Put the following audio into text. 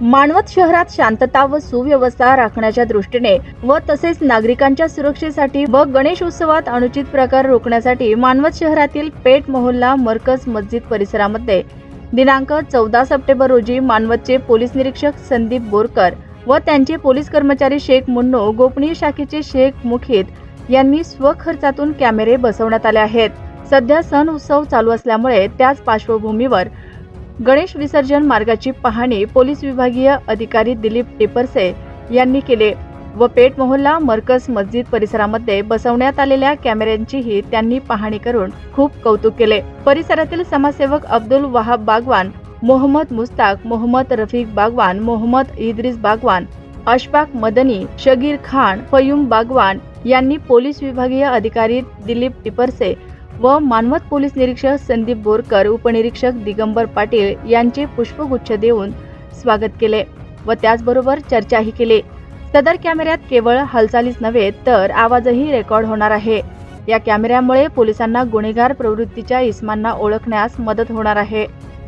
मानवत शहरात शांतता व सुव्यवस्था राखण्याच्या दृष्टीने व तसेच नागरिकांच्या सुरक्षेसाठी व गणेश उत्सवात अनुचित प्रकार रोखण्यासाठी मानवत शहरातील पेठ मोहल्ला मरकज मस्जिद परिसरामध्ये दिनांक चौदा सप्टेंबर रोजी मानवतचे पोलीस निरीक्षक संदीप बोरकर व त्यांचे पोलीस कर्मचारी शेख मुन्नो गोपनीय शाखेचे शेख मुखीत यांनी स्वखर्चातून कॅमेरे बसवण्यात आले आहेत. सध्या सण उत्सव चालू असल्यामुळे त्याच पार्श्वभूमीवर गणेश विसर्जन मार्गाची पाहणी पोलीस विभागीय अधिकारी दिलीप टिपरसे यांनी केले व पेठ मोहल्ला मरकज मस्जिद परिसरामध्ये बसवण्यात आलेल्या कॅमेऱ्यांचीही त्यांनी पाहणी करून खूप कौतुक केले. परिसरातील समाजसेवक अब्दुल वहाब बागवान मोहम्मद मुस्ताक मोहम्मद रफीक बागवान मोहम्मद इद्रिस बागवान अशफाक मदनी शगीर खान फयूम बागवान यांनी पोलीस विभागीय अधिकारी दिलीप टिपरसे व मानवत पोलीस निरीक्षक संदीप बोरकर उपनिरीक्षक दिगंबर पाटील यांचे पुष्पगुच्छ देऊन स्वागत केले व त्याचबरोबर चर्चाही केली. सदर कॅमेऱ्यात केवळ हालचालीच नव्हे तर आवाजही रेकॉर्ड होणार आहे. या कॅमेऱ्यामुळे पोलिसांना गुन्हेगार प्रवृत्तीच्या इसमांना ओळखण्यास मदत होणार आहे.